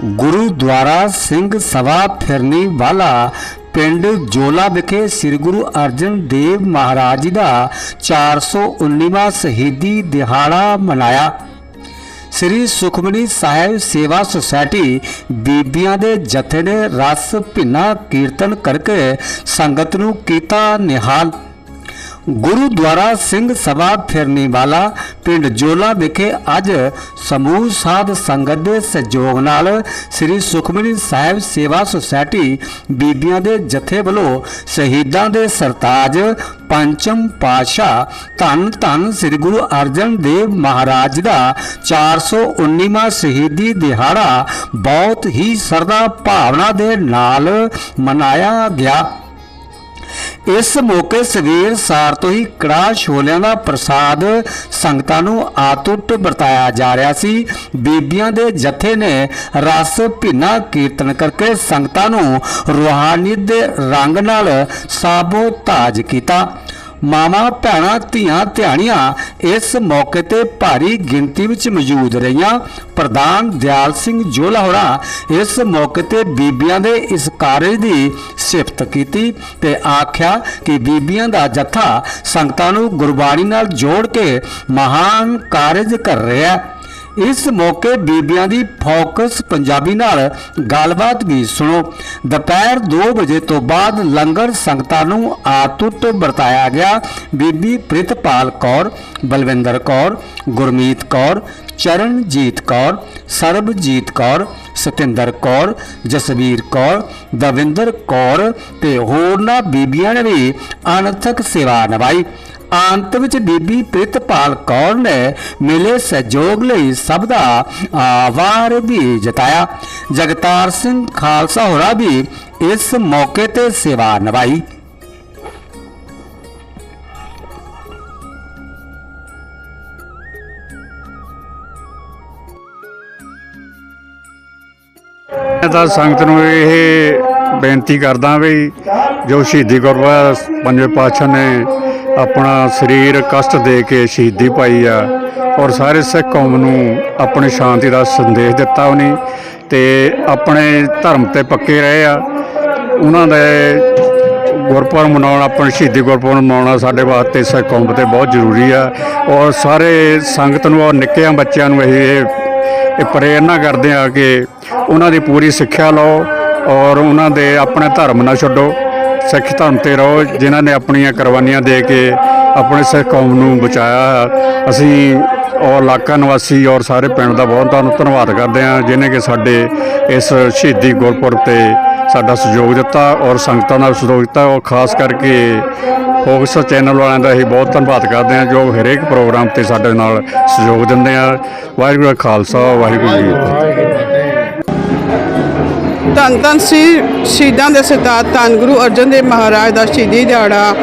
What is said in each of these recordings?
ਗੁਰੂਦੁਆਰਾ ਸਿੰਘ ਸਭਾ ਫਿਰਨੀ ਵਾਲਾ ਪਿੰਡ ਜੋਲਾ ਵਿਖੇ ਸ੍ਰੀ ਗੁਰੂ ਅਰਜਨ ਦੇਵ ਮਹਾਰਾਜ ਜੀ ਦਾ 419ਵਾਂ ਸ਼ਹੀਦੀ ਦਿਹਾੜਾ ਮਨਾਇਆ। ਸ੍ਰੀ ਸੁਖਮਨੀ ਸਾਹਿਬ ਸੇਵਾ ਸੁਸਾਇਟੀ ਬੀਬੀਆਂ ਦੇ ਜਥੇ ਨੇ ਰਸ, ਭਿੰਨਾ, ਕੀਰਤਨ ਕਰਕੇ ਸੰਗਤ ਨੂੰ ਕੀਤਾ ਨਿਹਾਲ। ਗੁਰੂਦੁਆਰਾ ਸਿੰਘ ਸਭਾ ਫਿਰਨੀ ਵਾਲਾ ਪਿੰਡ ਜੋਲਾ ਵਿਖੇ ਅੱਜ ਸਮੂਹ ਸਾਧ ਸੰਗਤ ਦੇ ਸਹਿਯੋਗ ਨਾਲ ਸ੍ਰੀ ਸੁਖਮਨੀ ਸਾਹਿਬ ਸੇਵਾ ਸੁਸਾਇਟੀ ਬੀਬੀਆਂ ਦੇ ਜਥੇ ਵੱਲੋਂ ਸ਼ਹੀਦਾਂ ਦੇ ਸਰਤਾਜ ਪੰਚਮ ਪਾਸ਼ਾ ਧੰਨ ਧੰਨ ਸ੍ਰੀ ਗੁਰੂ ਅਰਜਨ ਦੇਵ ਮਹਾਰਾਜ ਦਾ 419ਵਾਂ ਸ਼ਹੀਦੀ ਦਿਹਾੜਾ ਬਹੁਤ ਹੀ ਸਰਦਾ ਭਾਵਨਾ ਦੇ ਨਾਲ ਮਨਾਇਆ ਗਿਆ। ਇਸ ਮੌਕੇ ਸਵੇਰ ਸਾਰ ਤੋਂ ਹੀ ਕੜਾਹ ਛੋਲਿਆਂ ਦਾ ਪ੍ਰਸਾਦ ਸੰਗਤਾਂ ਨੂੰ ਆਤੁੱਟ ਵਰਤਾਇਆ ਜਾ ਰਿਹਾ ਸੀ। ਬੀਬੀਆਂ ਦੇ ਜਥੇ ਨੇ ਰਸ, ਭਿੰਨਾ ਕੀਰਤਨ ਕਰਕੇ ਸੰਗਤਾਂ ਨੂੰ ਰੂਹਾਨੀਅਤ ਦੇ ਰੰਗ ਨਾਲ ਸਾਬੋ ਤਾਜ ਕੀਤਾ। ਮਾਵਾਂ, ਭੈਣਾਂ, ਧੀਆਂ, ਧਿਆਣੀਆਂ ਇਸ ਮੌਕੇ ਤੇ ਭਾਰੀ ਗਿਣਤੀ ਵਿੱਚ ਮੌਜੂਦ ਰਹੀਆਂ। ਪ੍ਰਧਾਨ ਦਿਆਲ ਸਿੰਘ ਜੋਲਾ ਹੋਣਾ ਇਸ ਮੌਕੇ ਤੇ ਬੀਬੀਆਂ ਦੇ ਇਸ ਕਾਰਜ ਦੀ ਸਿਫਤ ਕੀਤੀ ਤੇ ਆਖਿਆ ਕਿ ਬੀਬੀਆਂ ਦਾ ਜਥਾ ਸੰਗਤਾਂ ਨੂੰ ਗੁਰਬਾਣੀ ਨਾਲ ਜੋੜ ਕੇ ਮਹਾਨ ਕਾਰਜ ਕਰ ਰਿਹਾ ਹੈ। ਇਸ ਮੌਕੇ ਬੀਬੀਆਂ ਦੀ ਫੋਕਸ ਪੰਜਾਬੀ ਨਾਲ ਗੱਲਬਾਤ ਵੀ ਸੁਣੋ। ਦੁਪਹਿਰ 2 ਵਜੇ ਤੋਂ ਬਾਅਦ ਲੰਗਰ ਸੰਗਤਾਂ ਨੂੰ ਆਤੁੱਟ ਵਰਤਾਇਆ ਗਿਆ। ਬੀਬੀ ਪ੍ਰਿਤਪਾਲ ਕੌਰ, ਬਲਵਿੰਦਰ ਕੌਰ, ਗੁਰਮੀਤ ਕੌਰ, ਚਰਨਜੀਤ ਕੌਰ, ਸਰਬਜੀਤ ਕੌਰ, ਸਤਿੰਦਰ ਕੌਰ, ਜਸਵੀਰ ਕੌਰ, ਦਵਿੰਦਰ ਕੌਰ ਤੇ ਹੋਰਨਾਂ ਬੀਬੀਆਂ ਨੇ ਵੀ ਅਨਥਕ ਸੇਵਾ ਨਿਭਾਈ। ਅੰਤ ਵਿੱਚ ਬੀਬੀ ਪ੍ਰਿਤਪਾਲ ਕੌਰ ਨੇ ਮਿਲੇ ਸਹਿਯੋਗ ਲਈ ਸਭ ਦਾ ਆਭਾਰ ਵੀ ਜਤਾਇਆ। ਜਗਤਾਰ ਸਿੰਘ ਖਾਲਸਾ ਹੋਰਾ ਵੀ ਇਸ ਮੌਕੇ ਤੇ ਸੇਵਾ ਨਿਭਾਈ। ਤਾਂ ਸੰਗਤ ਨੂੰ ਇਹ ਬੇਨਤੀ ਕਰਦਾ ਵੀ ਜੋ ਸ਼ਹੀਦੀ ਗੁਰਬਖਸ਼ ਪੰਜਵੇਂ ਪਾਤਸ਼ਾਹ ਨੇ ਆਪਣਾ ਸਰੀਰ ਕਸ਼ਟ ਦੇ ਕੇ ਸ਼ਹੀਦੀ ਪਾਈ ਆ ਔਰ ਸਾਰੇ ਸਿੱਖ ਕੌਮ ਨੂੰ ਆਪਣੀ ਸ਼ਾਂਤੀ ਦਾ ਸੰਦੇਸ਼ ਦਿੱਤਾ ਉਹਨੇ ਤੇ ਆਪਣੇ ਧਰਮ ਤੇ ਪੱਕੇ ਰਹੇ ਆ। ਉਹਨਾਂ ਦੇ ਗੁਰਪੁਰਬ ਮਨਾਉਣਾ, ਆਪਣੇ ਸ਼ਹੀਦੀ ਗੁਰਪੁਰਬ ਮਨਾਉਣਾ ਸਾਡੇ ਵਾਸਤੇ ਸਿੱਖ ਕੌਮ ਤੇ ਬਹੁਤ ਜ਼ਰੂਰੀ ਆ ਔਰ ਸਾਰੇ ਸੰਗਤ ਨੂੰ ਔਰ ਨਿੱਕਿਆਂ ਬੱਚਿਆਂ ਨੂੰ ਇਹ ਇਹ ਪ੍ਰੇਰਨਾ ਕਰਦੇ ਆ ਕਿ ਉਹਨਾਂ ਦੀ ਪੂਰੀ ਸਿੱਖਿਆ ਲਓ ਔਰ ਉਹਨਾਂ ਦੇ ਆਪਣੇ ਧਰਮ ਨਾ ਛੱਡੋ। ਸਿੱਖ ਧਰਮ ਤੇ ਰਹੋ, ਜਿਨ੍ਹਾਂ ਨੇ ਆਪਣੀਆਂ ਕੁਰਬਾਨੀਆਂ ਦੇ ਕੇ ਆਪਣੇ ਸਿੱਖ ਕੌਮ ਨੂੰ ਬਚਾਇਆ ਅਸੀਂ ਔਰ ਇਲਾਕਾ ਨਿਵਾਸੀ ਔਰ ਸਾਰੇ ਪਿੰਡ ਦਾ ਬਹੁਤ ਤੁਹਾਨੂੰ ਧੰਨਵਾਦ ਕਰਦੇ ਹਾਂ, ਜਿਨ੍ਹਾਂ ਕਿ ਸਾਡੇ ਇਸ ਸ਼ਹੀਦੀ ਗੁਰਪੁਰਬ ਤੇ ਸਾਡਾ ਸਹਿਯੋਗ ਦਿੱਤਾ ਔਰ ਸੰਗਤਾਂ ਦਾ ਸਹਿਯੋਗ ਦਿੱਤਾ। ਔਰ ਖਾਸ ਕਰਕੇ ਫੋਕਸ ਚੈਨਲ ਵਾਲਿਆਂ ਦਾ ਅਸੀਂ ਬਹੁਤ ਧੰਨਵਾਦ ਕਰਦੇ ਹਾਂ, ਜੋ ਹਰੇਕ ਪ੍ਰੋਗਰਾਮ ਤੇ ਸਾਡੇ ਨਾਲ ਸਹਿਯੋਗ ਦਿੰਦੇ ਆ। ਵਾਹਿਗੁਰੂ ਖਾਲਸਾ, ਵਾਹਿਗੁਰੂ ਜੀ ਫਤਿਹ। ਧੰਨ ਧੰਨ ਸ੍ਰੀ ਸ਼ਹੀਦਾਂ ਦੇ ਸਰਤਾਜ ਧੰਨ ਗੁਰੂ ਅਰਜਨ ਦੇਵ ਮਹਾਰਾਜ ਦਾ ਸ਼ਹੀਦੀ ਦਿਹਾੜਾ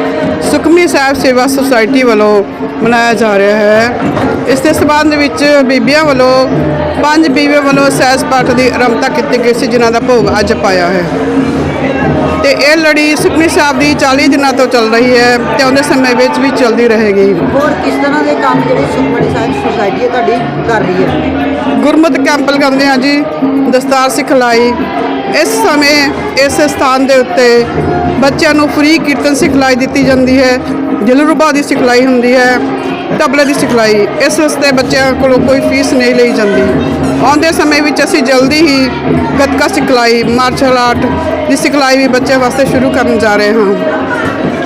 ਸੁਖਮਨੀ ਸਾਹਿਬ ਸੇਵਾ ਸੁਸਾਇਟੀ ਵੱਲੋਂ ਮਨਾਇਆ ਜਾ ਰਿਹਾ ਹੈ। ਇਸ ਦੇ ਸਬੰਧ ਵਿੱਚ ਬੀਬੀਆਂ ਵੱਲੋਂ ਪੰਜ ਬੀਬੀਆਂ ਵੱਲੋਂ ਸਹਿਜ ਪਾਠ ਦੀ ਆਰੰਭਤਾ ਕੀਤੀ ਗਈ ਸੀ ਜਿਨ੍ਹਾਂ ਦਾ ਭੋਗ ਅੱਜ ਪਾਇਆ ਹੈ। ਤੇ ਇਹ ਲੜੀ ਸੁਖਮਨੀ ਸਾਹਿਬ ਦੀ 40 ਦਿਨਾਂ ਤੋਂ ਚੱਲ ਰਹੀ ਹੈ ਤੇ ਆਉਂਦੇ ਸਮੇਂ ਵਿੱਚ ਵੀ ਚੱਲਦੀ ਰਹੇਗੀ। ਹੋਰ ਕਿਸ ਤਰ੍ਹਾਂ ਦੇ ਕੰਮ ਜਿਹੜੇ ਸੁਖਮਣੀ ਸਾਹਿਬ ਸੁਸਾਇਟੀ ਤੁਹਾਡੀ ਕਰ ਰਹੀ ਹੈ? ਗੁਰਮਤਿ ਕੈਂਪ ਲਗਾਉਂਦੇ ਹਾਂ ਜੀ ਦਸਤਾਰ ਸਿਖਲਾਈ ਇਸ ਸਮੇਂ ਇਸ ਸਥਾਨ ਦੇ ਉੱਤੇ ਬੱਚਿਆਂ ਨੂੰ ਫ੍ਰੀ ਕੀਰਤਨ ਸਿਖਲਾਈ ਦਿੱਤੀ ਜਾਂਦੀ ਹੈ ਦਿਲਰੂਬਾ ਦੀ ਸਿਖਲਾਈ ਹੁੰਦੀ ਹੈ, ਤਬਲੇ ਦੀ ਸਿਖਲਾਈ, ਇਸ ਵਾਸਤੇ ਬੱਚਿਆਂ ਕੋਲੋਂ ਕੋਈ ਫੀਸ ਨਹੀਂ ਲਈ ਜਾਂਦੀ। ਆਉਂਦੇ ਸਮੇਂ ਵਿੱਚ ਅਸੀਂ ਜਲਦੀ ਹੀ ਗੱਤਕਾ ਸਿਖਲਾਈ, ਮਾਰਸ਼ਲ ਆਰਟ ਦੀ ਸਿਖਲਾਈ ਵੀ ਬੱਚਿਆਂ ਵਾਸਤੇ ਸ਼ੁਰੂ ਕਰਨ ਜਾ ਰਹੇ ਹਾਂ।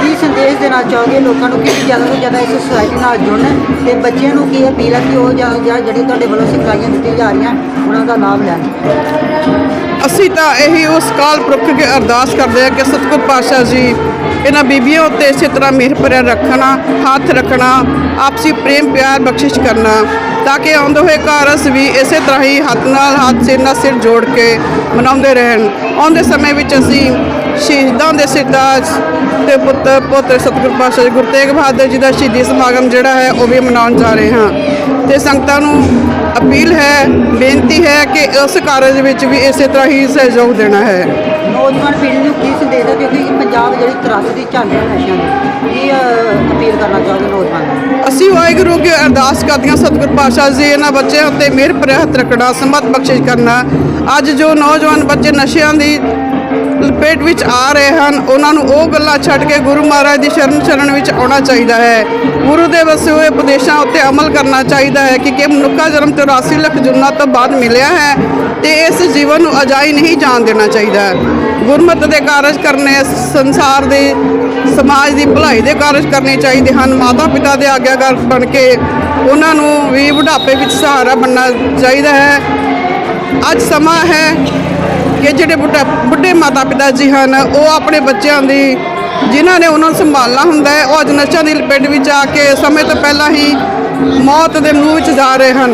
ਕੀ ਸੰਦੇਸ਼ ਦੇਣਾ ਚਾਹੋਗੇ? ਲੋਕਾਂ ਨੂੰ ਕਿ ਜ਼ਿਆਦਾ ਤੋਂ ਜ਼ਿਆਦਾ ਇਸ ਸੁਸਾਇਟੀ ਨਾਲ ਜੁੜਨ ਤੇ ਬੱਚਿਆਂ ਨੂੰ ਕੀ ਅਪੀਲ ਹੈ ਕਿ ਉਹ ਜਾਂ ਜਾਂ ਜਿਹੜੇ ਤੁਹਾਡੇ ਵੱਲੋਂ ਸਿਖਲਾਈਆਂ ਦਿੱਤੀਆਂ ਜਾ ਰਹੀਆਂ, ਉਹਨਾਂ ਦਾ ਲਾਭ ਲੈਣ? ਅਸੀਂ ਤਾਂ ਇਹੀ ਉਸ ਕਾਲ ਪੁਰਖ ਅੱਗੇ ਅਰਦਾਸ ਕਰਦੇ ਹਾਂ ਕਿ ਸਤਿਗੁਰ ਪਾਤਸ਼ਾਹ ਜੀ, ਇਹਨਾਂ ਬੀਬੀਆਂ ਉੱਤੇ ਇਸੇ ਤਰ੍ਹਾਂ ਮਿਹਰ ਭਰਿਆ ਰੱਖਣਾ, ਹੱਥ ਰੱਖਣਾ, ਆਪਸੀ ਪ੍ਰੇਮ ਪਿਆਰ ਬਖਸ਼ਿਸ਼ ਕਰਨਾ, ਤਾਂ ਕਿ ਆਉਂਦੇ ਹੋਏ ਕਾਰਜ ਵੀ ਇਸੇ ਤਰ੍ਹਾਂ ਹੀ ਹੱਥ ਨਾਲ ਹੱਥ ਸਿਰ ਨਾਲ ਸਿਰ ਜੋੜ ਕੇ ਮਨਾਉਂਦੇ ਰਹਿਣ। ਆਉਂਦੇ ਸਮੇਂ ਵਿੱਚ ਅਸੀਂ ਸ਼ਹੀਦਾਂ ਦੇ ਸਿਰਤਾਜ ਤੇ ਪੁੱਤਰ ਪੋਤਰ ਸਤਿਗੁਰ ਪਾਤਸ਼ਾਹ ਜੀ, ਗੁਰੂ ਤੇਗ ਬਹਾਦਰ ਜੀ ਦਾ ਸ਼ਹੀਦੀ ਸਮਾਗਮ ਜਿਹੜਾ ਹੈ, ਉਹ ਵੀ ਮਨਾਉਣ ਜਾ ਰਹੇ ਹਾਂ। ਤੇ ਸੰਗਤਾਂ ਨੂੰ ਅਪੀਲ ਹੈ ਬੇਨਤੀ ਹੈ ਕਿ ਉਸ ਕਾਰਜ ਵਿੱਚ ਵੀ ਇਸੇ ਤਰ੍ਹਾਂ ਹੀ ਸਹਿਯੋਗ ਦੇਣਾ ਹੈ। ਨੌਜਵਾਨ ਪੀੜ੍ਹੀ ਨੂੰ ਕੀ ਸੰਦੇਸ਼ ਹੈ ਕਿਉਂਕਿ ਪੰਜਾਬ ਜਿਹੜੀ ਨਸ਼ਿਆਂ ਦੀ ਕੀ ਅਹ, ਅਪੀਲ ਕਰਨਾ ਚਾਹੋਗੇ ਨੌਜਵਾਨਾਂ ਨੂੰ। ਅਸੀਂ ਵਾਹਿਗੁਰੂ ਅੱਗੇ ਅਰਦਾਸ ਕਰਦੀਆਂ ਸਤਿਗੁਰ ਪਾਤਸ਼ਾਹ ਜੀ ਇਹਨਾਂ ਬੱਚਿਆਂ ਉੱਤੇ ਮਿਹਰ ਹੱਥ ਰੱਖਣਾ ਸਮਤ ਬਖਸ਼ਿਸ਼ ਕਰਨਾ। ਅੱਜ ਜੋ ਨੌਜਵਾਨ ਬੱਚੇ ਨਸ਼ਿਆਂ ਦੀ ਲਪੇਟ ਵਿੱਚ ਆ ਰਹੇ ਹਨ, ਉਹਨਾਂ ਨੂੰ ਉਹ ਗੱਲਾਂ ਛੱਡ ਕੇ ਗੁਰੂ ਮਹਾਰਾਜ ਦੀ ਸ਼ਰਨ ਸ਼ਰਨ ਵਿੱਚ ਆਉਣਾ ਚਾਹੀਦਾ ਹੈ। ਗੁਰੂ ਦੇ ਵਸੇ ਹੋਏ ਉਪਦੇਸ਼ਾਂ ਉੱਤੇ ਅਮਲ ਕਰਨਾ ਚਾਹੀਦਾ ਹੈ ਕਿ ਕਿ ਮਨੁੱਖਾ ਜਨਮ 84 ਲੱਖ ਜੁਨਾ ਤੋਂ ਬਾਅਦ ਮਿਲਿਆ ਹੈ ਤੇ ਇਸ ਜੀਵਨ ਨੂੰ ਅਜਾਈ ਨਹੀਂ ਜਾਣ ਦੇਣਾ ਚਾਹੀਦਾ ਗੁਰਮਤਿ ਦੇ ਕਾਰਜ ਕਰਨੇ, ਸੰਸਾਰ ਦੇ, ਸਮਾਜ ਦੀ ਭਲਾਈ ਦੇ ਕਾਰਜ ਕਰਨੇ ਚਾਹੀਦੇ ਹਨ। ਮਾਤਾ ਪਿਤਾ ਦੇ ਆਗਿਆਕਾਰ ਬਣ ਕੇ ਉਹਨਾਂ ਨੂੰ ਵੀ ਬੁਢਾਪੇ ਵਿੱਚ ਸਹਾਰਾ ਬਣਨਾ ਚਾਹੀਦਾ ਹੈ। ਅੱਜ ਸਮਾਂ ਹੈ ਕਿ ਜਿਹੜੇ ਬੁੱਢਾ ਬੁੱਢੇ ਮਾਤਾ ਪਿਤਾ ਜੀ ਹਨ ਉਹ ਆਪਣੇ ਬੱਚਿਆਂ ਦੀ ਜਿਨ੍ਹਾਂ ਨੇ ਉਹਨਾਂ ਨੂੰ ਸੰਭਾਲਣਾ ਹੁੰਦਾ ਹੈ ਉਹ ਅੱਜ ਨਸ਼ਿਆਂ ਦੀ ਲਪੇਟ ਵਿੱਚ ਆ ਕੇ ਸਮੇਂ ਤੋਂ ਪਹਿਲਾਂ ਹੀ ਮੌਤ ਦੇ ਮੂੰਹ ਵਿੱਚ ਜਾ ਰਹੇ ਹਨ।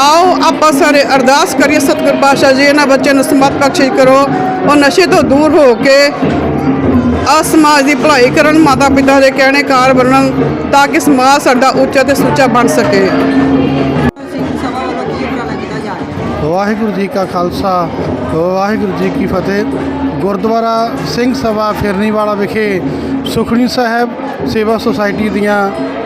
ਆਓ ਆਪਾਂ ਸਾਰੇ ਅਰਦਾਸ ਕਰੀਏ ਸਤਿਗੁਰ ਪਾਤਸ਼ਾਹ ਜੀ ਇਹਨਾਂ ਬੱਚਿਆਂ ਨੂੰ ਸਮਤ ਬਖਸ਼ਿਸ਼ ਕਰੋ। ਉਹ ਨਸ਼ੇ ਤੋਂ ਦੂਰ ਹੋ ਕੇ ਆ ਸਮਾਜ ਦੀ ਭਲਾਈ ਕਰਨ ਮਾਤਾ ਪਿਤਾ ਦੇ ਕਹਿਣੇ ਕਾਰ ਬਣਨ ਤਾਂ ਕਿ ਸਮਾਜ ਸਾਡਾ ਉੱਚਾ ਤੇ ਸੁੱਚਾ ਬਣ ਸਕੇ। ਵਾਹਿਗੁਰੂ ਜੀ ਕਾ ਖਾਲਸਾ। ਵਾਹਿਗੁਰੂ ਜੀ ਕੀ ਫਤਿਹ। ਗੁਰਦੁਆਰਾ ਸਿੰਘ ਸਭਾ ਫਿਰਨੀਵਾਲਾ ਵਿਖੇ ਸੁਖਣੀ ਸਾਹਿਬ ਸੇਵਾ ਸੁਸਾਇਟੀ ਦੀਆਂ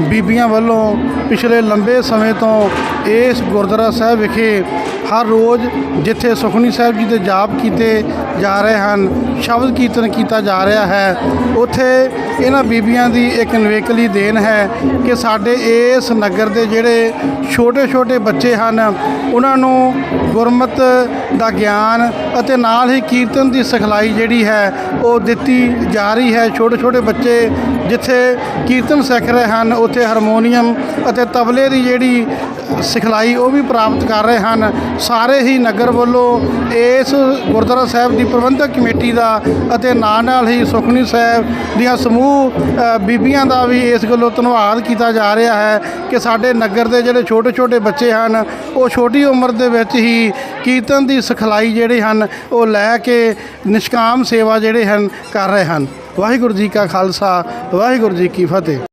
ਬੀਬੀਆਂ ਵੱਲੋਂ ਪਿਛਲੇ ਲੰਬੇ ਸਮੇਂ ਤੋਂ ਇਸ ਗੁਰਦੁਆਰਾ ਸਾਹਿਬ ਵਿਖੇ ਹਰ ਰੋਜ਼ ਜਿੱਥੇ ਸੁਖਨੀ ਸਾਹਿਬ ਜੀ ਦੇ ਜਾਪ ਕੀਤੇ ਜਾ ਰਹੇ ਹਨ, ਸ਼ਬਦ ਕੀਰਤਨ ਕੀਤਾ ਜਾ ਰਿਹਾ ਹੈ, ਉੱਥੇ ਇਹਨਾਂ ਬੀਬੀਆਂ ਦੀ ਇੱਕ ਨਵੇਕਲੀ ਦੇਣ ਹੈ ਕਿ ਸਾਡੇ ਇਸ ਨਗਰ ਦੇ ਜਿਹੜੇ ਛੋਟੇ ਛੋਟੇ ਬੱਚੇ ਹਨ, ਉਹਨਾਂ ਨੂੰ ਗੁਰਮਤ ਦਾ ਗਿਆਨ ਅਤੇ ਨਾਲ ਹੀ ਕੀਰਤਨ ਦੀ ਸਿਖਲਾਈ ਜਿਹੜੀ ਹੈ, ਉਹ ਦਿੱਤੀ ਜਾ ਰਹੀ ਹੈ। ਛੋਟੇ ਛੋਟੇ ਬੱਚੇ ਜਿੱਥੇ ਕੀਰਤਨ ਸਿੱਖ ਰਹੇ ਹਨ, ਉੱਥੇ ਹਾਰਮੋਨੀਅਮ ਅਤੇ ਤਬਲੇ ਦੀ ਜਿਹੜੀ ਸਿਖਲਾਈ ਉਹ ਵੀ ਪ੍ਰਾਪਤ ਕਰ ਰਹੇ ਹਨ। ਸਾਰੇ ਹੀ ਨਗਰ ਵੱਲੋਂ ਇਸ ਗੁਰਦੁਆਰਾ ਸਾਹਿਬ ਦੀ ਪ੍ਰਬੰਧਕ ਕਮੇਟੀ ਦਾ ਅਤੇ ਨਾਲ ਨਾਲ ਹੀ ਸੁਖਨੀ ਸਾਹਿਬ ਦੀਆਂ ਸਮੂਹ ਬੀਬੀਆਂ ਦਾ ਵੀ ਇਸ ਗੱਲੋਂ ਧੰਨਵਾਦ ਕੀਤਾ ਜਾ ਰਿਹਾ ਹੈ ਕਿ ਸਾਡੇ ਨਗਰ ਦੇ ਜਿਹੜੇ ਛੋਟੇ ਛੋਟੇ ਬੱਚੇ ਹਨ, ਉਹ ਛੋਟੀ ਉਮਰ ਦੇ ਵਿੱਚ ਹੀ ਕੀਰਤਨ ਦੀ ਸਿਖਲਾਈ ਜਿਹੜੇ ਹਨ, ਉਹ ਲੈ ਕੇ ਨਿਸ਼ਕਾਮ ਸੇਵਾ ਜਿਹੜੇ ਹਨ, ਕਰ ਰਹੇ ਹਨ। ਵਾਹਿਗੁਰੂ ਜੀ ਕਾ ਖਾਲਸਾ, ਵਾਹਿਗੁਰੂ ਜੀ ਕੀ ਫਤਿਹ।